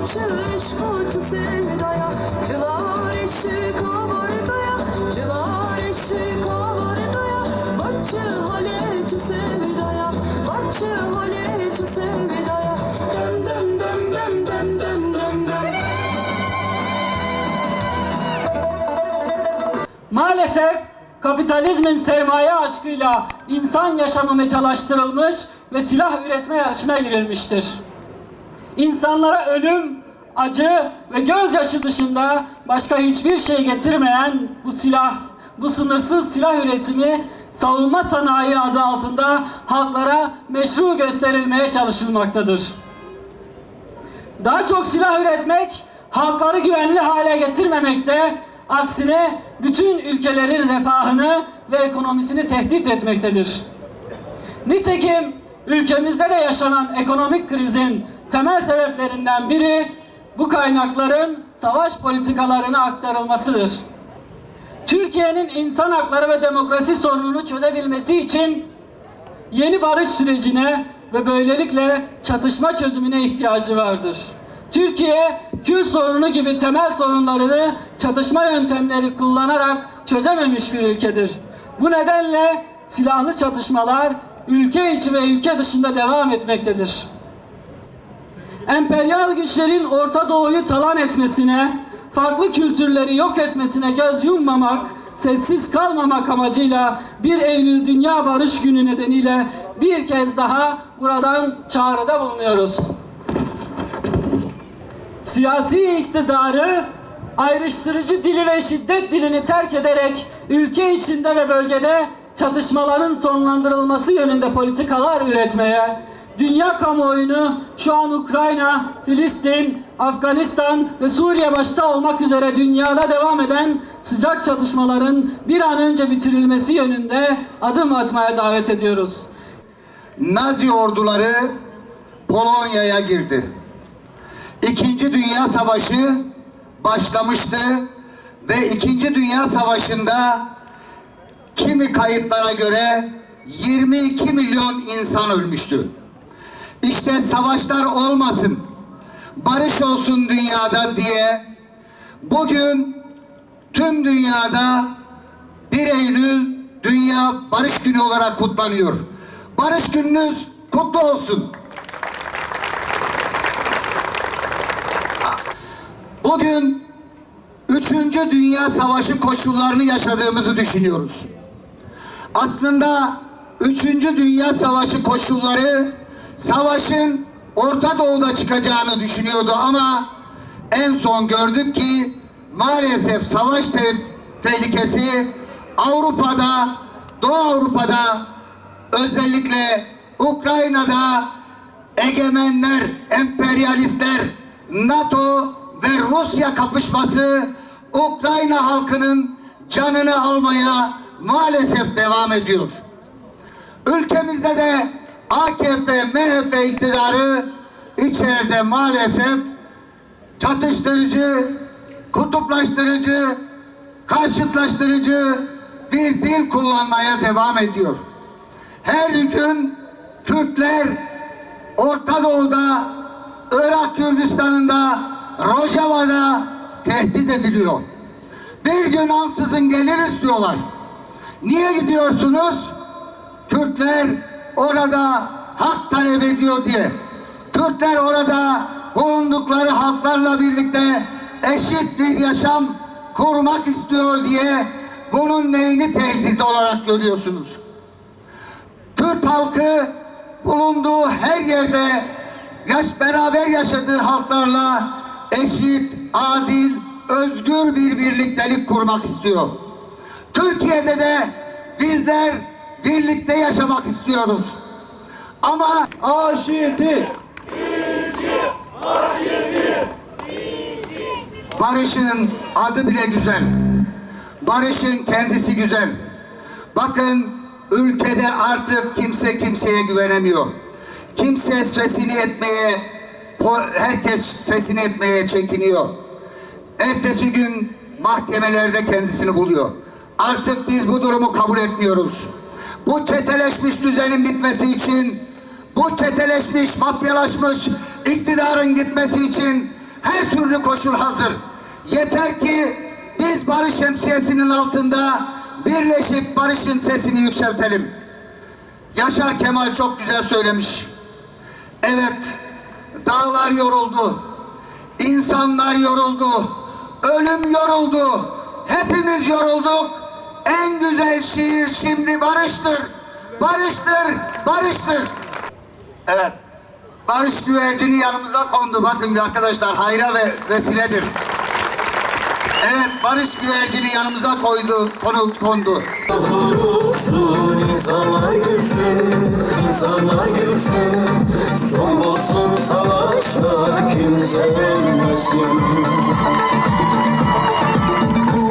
Vay çığış koçu sevdaya Çılar eşi kavardaya Çılar eşi kavardaya Bakçı haleci sevdaya Bakçı haleci sevdaya. Dem dem dem dem dem dem dem dem. Maalesef kapitalizmin sermaye aşkıyla insan yaşamı metalaştırılmış ve silah üretme yarışına girilmiştir. İnsanlara ölüm, acı ve gözyaşı dışında başka hiçbir şey getirmeyen bu silah, bu sınırsız silah üretimi savunma sanayi adı altında halklara meşru gösterilmeye çalışılmaktadır. Daha çok silah üretmek halkları güvenli hale getirmemekte, aksine bütün ülkelerin refahını ve ekonomisini tehdit etmektedir. Nitekim ülkemizde de yaşanan ekonomik krizin temel sebeplerinden biri bu kaynakların savaş politikalarına aktarılmasıdır. Türkiye'nin insan hakları ve demokrasi sorununu çözebilmesi için yeni barış sürecine ve böylelikle çatışma çözümüne ihtiyacı vardır. Türkiye, Kürt sorunu gibi temel sorunlarını çatışma yöntemleri kullanarak çözememiş bir ülkedir. Bu nedenle silahlı çatışmalar ülke içi ve ülke dışında devam etmektedir. Emperyal güçlerin Orta Doğu'yu talan etmesine, farklı kültürleri yok etmesine göz yummamak, sessiz kalmamak amacıyla 1 Eylül Dünya Barış Günü nedeniyle bir kez daha buradan çağrıda bulunuyoruz. Siyasi iktidarı ayrıştırıcı dili ve şiddet dilini terk ederek ülke içinde ve bölgede çatışmaların sonlandırılması yönünde politikalar üretmeye, dünya kamuoyunu şu an Ukrayna, Filistin, Afganistan ve Suriye başta olmak üzere dünyada devam eden sıcak çatışmaların bir an önce bitirilmesi yönünde adım atmaya davet ediyoruz. Nazi orduları Polonya'ya girdi. İkinci Dünya Savaşı başlamıştı ve İkinci Dünya Savaşı'nda kimi kayıtlara göre 22 milyon insan ölmüştü. İşte savaşlar olmasın, barış olsun dünyada diye bugün tüm dünyada 1 Eylül Dünya Barış Günü olarak kutlanıyor. Barış gününüz kutlu olsun. Bugün Üçüncü Dünya Savaşı koşullarını yaşadığımızı düşünüyoruz. Aslında Üçüncü Dünya Savaşı koşulları savaşın Orta Doğu'da çıkacağını düşünüyordu ama en son gördük ki maalesef savaş te- tehlikesi Avrupa'da, Doğu Avrupa'da özellikle Ukrayna'da egemenler, emperyalistler, NATO ve Rusya kapışması Ukrayna halkının canını almaya maalesef devam ediyor. Ülkemizde de AKP, MHP iktidarı içeride maalesef çatıştırıcı, kutuplaştırıcı, karşıtlaştırıcı bir dil kullanmaya devam ediyor. Her gün Türkler Orta Doğu'da, Irak Kürdistan'ında, Rojava'da tehdit ediliyor. Bir gün ansızın geliriz diyorlar. Niye gidiyorsunuz? Türkler orada hak talep ediyor diye. Türkler orada bulundukları halklarla birlikte eşit bir yaşam kurmak istiyor diye bunun neyini tehdit olarak görüyorsunuz? Türk halkı bulunduğu her yerde yaş beraber yaşadığı halklarla eşit, adil, özgür bir birliktelik kurmak istiyor. Türkiye'de de bizler birlikte yaşamak istiyoruz. Ama aşiyeti Barış'ın adı bile güzel. Barış'ın kendisi güzel. Bakın ülkede artık kimse kimseye güvenemiyor. Kimse sesini etmeye, herkes sesini etmeye çekiniyor. Ertesi gün mahkemelerde kendisini buluyor. Artık biz bu durumu kabul etmiyoruz. Bu çeteleşmiş düzenin bitmesi için, bu çeteleşmiş, mafyalaşmış iktidarın gitmesi için her türlü koşul hazır. Yeter ki biz barış şemsiyesinin altında birleşip barışın sesini yükseltelim. Yaşar Kemal çok güzel söylemiş. Evet, dağlar yoruldu, insanlar yoruldu, ölüm yoruldu, hepimiz yorulduk. En güzel şiir şimdi barıştır, barıştır, barıştır. Evet, barış güvercini yanımıza kondu. Bakın arkadaşlar hayra ve vesiledir. Evet, barış güvercini yanımıza koydu, konu, kondu. İnsanlar gülsün, insanlar